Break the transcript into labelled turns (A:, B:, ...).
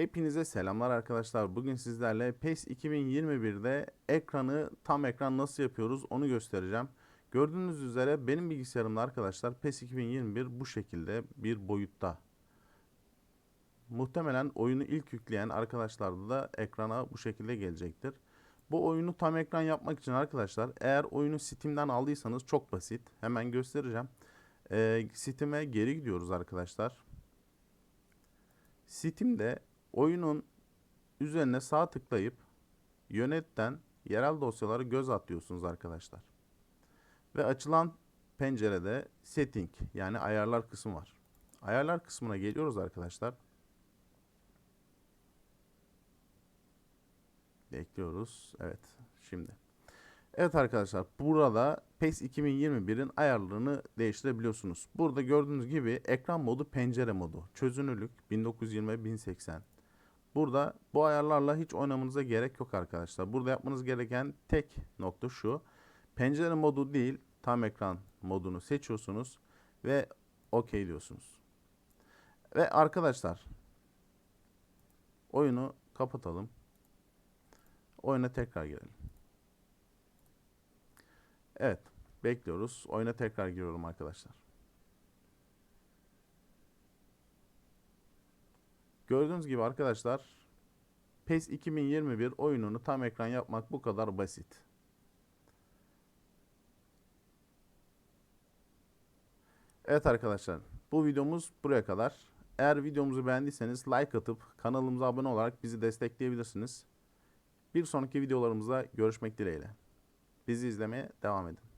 A: Hepinize selamlar arkadaşlar. Bugün sizlerle PES 2021'de ekranı tam ekran nasıl yapıyoruz onu göstereceğim. Gördüğünüz üzere benim bilgisayarımda arkadaşlar PES 2021 bu şekilde bir boyutta. Muhtemelen oyunu ilk yükleyen arkadaşlarda da ekrana bu şekilde gelecektir. Bu oyunu tam ekran yapmak için arkadaşlar eğer oyunu Steam'den aldıysanız çok basit. Hemen göstereceğim. Ee, Steam'e geri gidiyoruz arkadaşlar. Steam'de oyunun üzerine sağ tıklayıp yönetten yerel dosyaları göz atıyorsunuz arkadaşlar. Ve açılan pencerede setting yani ayarlar kısmı var. Ayarlar kısmına geliyoruz arkadaşlar. Bekliyoruz. Evet. Şimdi. Evet arkadaşlar burada PES 2021'in ayarlarını değiştirebiliyorsunuz. Burada gördüğünüz gibi ekran modu pencere modu. Çözünürlük 1920-1080. Burada bu ayarlarla hiç oynamanıza gerek yok arkadaşlar. Burada yapmanız gereken tek nokta şu. Pencere modu değil tam ekran modunu seçiyorsunuz ve OK diyorsunuz. Ve arkadaşlar oyunu kapatalım. Oyuna tekrar girelim. Evet. Bekliyoruz. Oyuna tekrar giriyorum arkadaşlar. Gördüğünüz gibi arkadaşlar PES 2021 oyununu tam ekran yapmak bu kadar basit. Evet arkadaşlar bu videomuz buraya kadar. Eğer videomuzu beğendiyseniz like atıp kanalımıza abone olarak bizi destekleyebilirsiniz. Bir sonraki videolarımızda görüşmek dileğiyle. Bizi izlemeye devam edin.